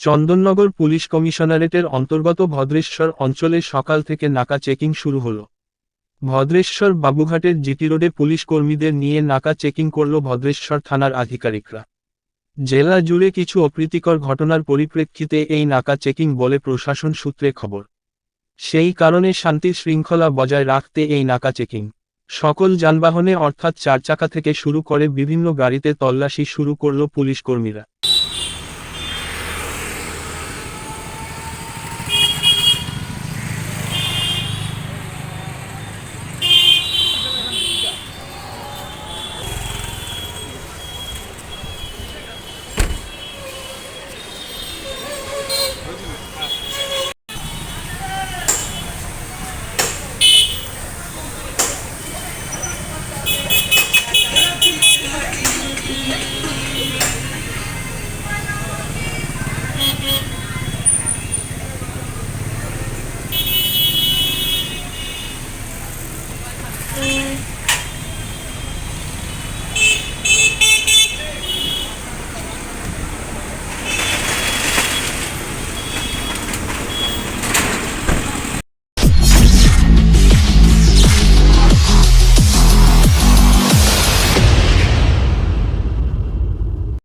Chandannagar police কমিশনারেটের অন্তর্গত ভদ্রেশ্বর অঞ্চলে সকাল থেকে নাকা চেকিং শুরু হলো। ভদ্রেশ্বর বাবুঘাটের জিটি রোডে পুলিশ কর্মীদের নিয়ে নাকা চেকিং করল ভদ্রেশ্বর থানার আধিকারিকরা। জেলা জুড়ে কিছু অপ্রীতিকর ঘটনার পরিপ্রেক্ষিতে এই নাকা চেকিং বলে প্রশাসন সূত্রে খবর। সেই কারণে শান্তি শৃঙ্খলা বজায় রাখতে এই নাকা চেকিং। সকল যানবাহনে অর্থাৎ চার চাকা থেকে শুরু করে বিভিন্ন গাড়িতে তল্লাশি শুরু করল পুলিশ কর্মীরা।